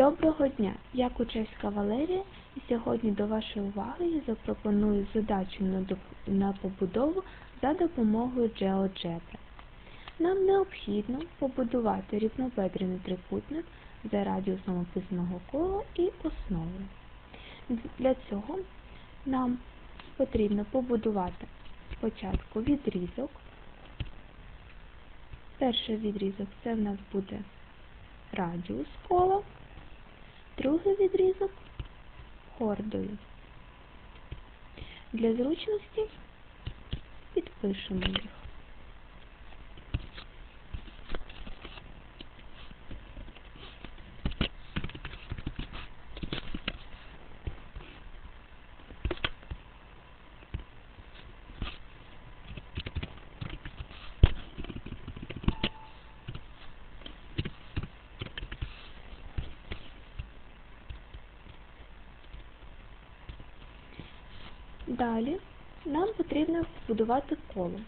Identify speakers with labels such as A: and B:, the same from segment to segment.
A: Доброго дня! Я Кучевська Валерія і сьогодні до вашої уваги я запропоную задачу на, побудову за допомогою GeoGebra. Нам необхідно побудувати рівнобедрений трикутник за радіусом описаного кола і основою. Для цього нам потрібно побудувати спочатку відрізок. Перший відрізок це в нас буде радіус кола, другий відрізок хордою. Для зручності підпишемо їх. Далі нам потрібно побудувати коло.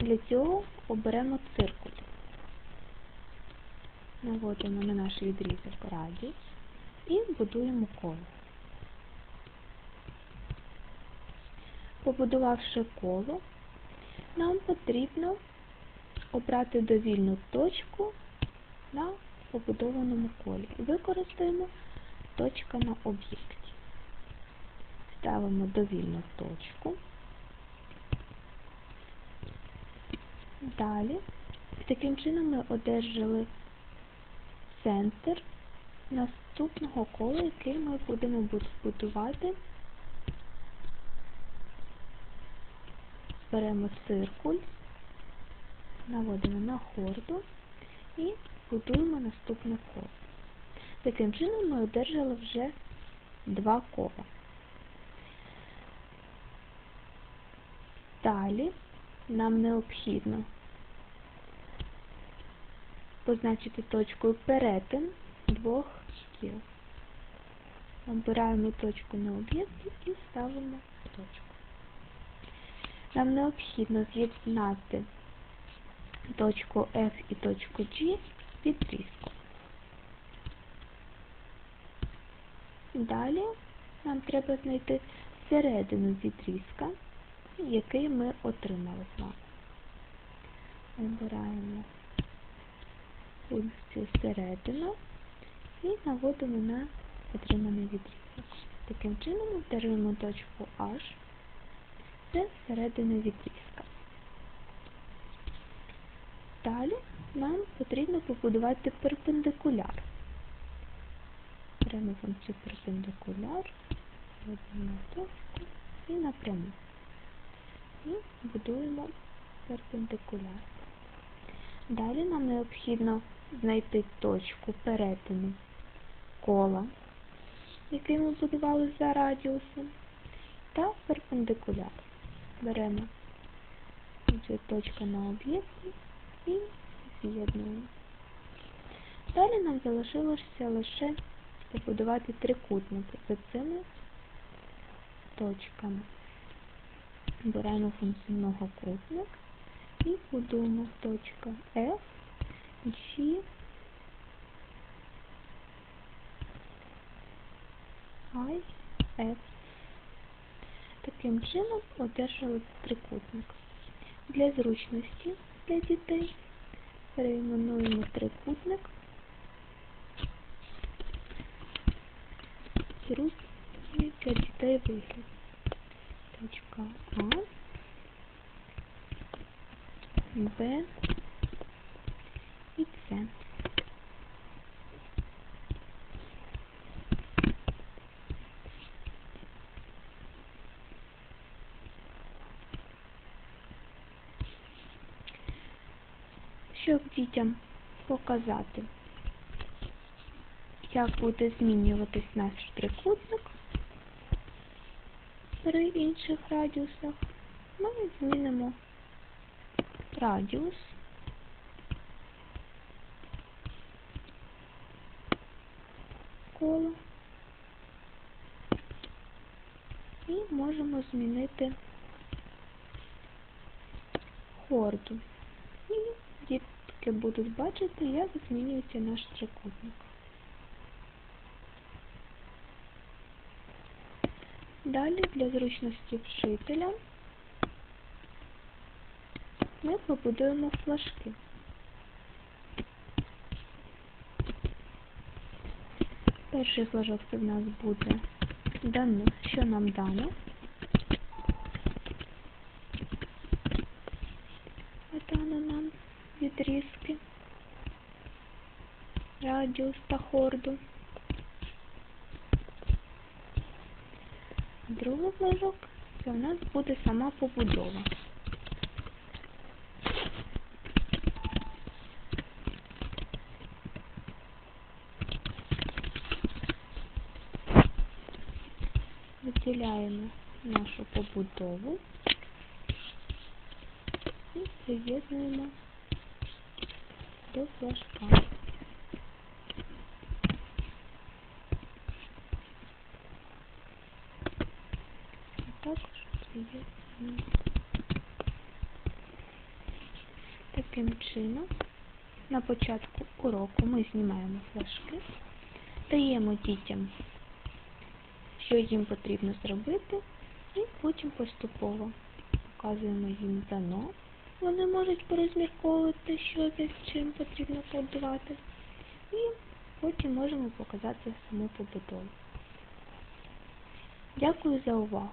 A: Для цього оберемо циркуль. Наводимо на наш відрізок радіус і будуємо коло. Побудувавши коло, нам потрібно обрати довільну точку на побудованому колі. Використаємо точка на об'єкті. Ставимо довільну точку. Далі, таким чином ми одержали центр наступного кола, який ми будемо будувати. Беремо циркуль, наводимо на хорду і будуємо наступне коло. Таким чином ми одержали вже два кола. Далі нам необхідно позначити точкою перетин двох шкіл. Обираємо точку на об'єкті і ставимо точку. Нам необхідно з'єднати точку F і точку G відрізком. Далі нам треба знайти середину відрізка який ми отримали з вами. Обираємо функцію середину і наводимо на отриманий відрізок. Таким чином отримуємо точку H, це середина відрізка. Далі нам потрібно побудувати перпендикуляр. Беремо функцію перпендикуляр, вводимо точку і напряму і будуємо перпендикуляр. Далі нам необхідно знайти точку перетину кола, який ми будували за радіусом, та перпендикуляр. Беремо цю точку на об'єкті і з'єднуємо. Далі нам залишилося лише побудувати трикутники за цими точками. Обираємо функцію многокутник і будуємо точка F, G, I, F. Таким чином одержали трикутник. Для зручності для дітей перейменуємо трикутник зручний для дітей вигляд точка А, Б і С. Щоб дітям показати, як буде змінюватись наш трикутник, при інших радіусах ми змінимо радіус кола і можемо змінити хорду. І дітки будуть бачити, як змінюється наш трикутник. Далі для зручності вчителя ми побудуємо флажки. Перший флажок це в нас буде дано, що нам дано. Дано нам відрізки, радіус та хорду. Другий флажок це у нас буде сама побудова. Виділяємо нашу побудову і приєднуємо до флажка. А Таким чином, на початку уроку ми знімаємо флажки, даємо дітям що їм потрібно зробити, і потім поступово показуємо їм дано. Вони можуть порозмірковувати, що де з чим потрібно побудувати. І потім можемо показати саму побудову. Дякую за увагу!